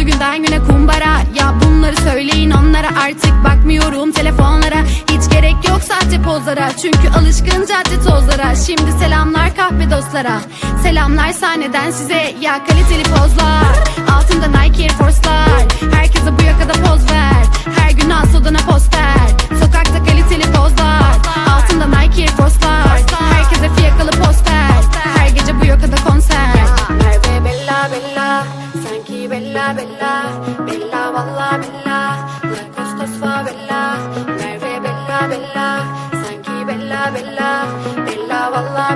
Doldu günden güne kumbara. Ya bunları söyleyin onlara. Artık bakmıyorum telefonlara. Hiç gerek yok sahte pozlara. Çünkü alışkın cadde tozlara. Şimdi selamlar kahve dostlara. Selamlar sahneden size. Ya kaliteli pozlar. Altında Nike Air Force'lar. Herkese bu yakada poz ver. Her gün as odana poster Sanki Bella Bella Bella valla Bella. La Costos Favela Merve Bella Bella Sanki Bella Bella Bella valla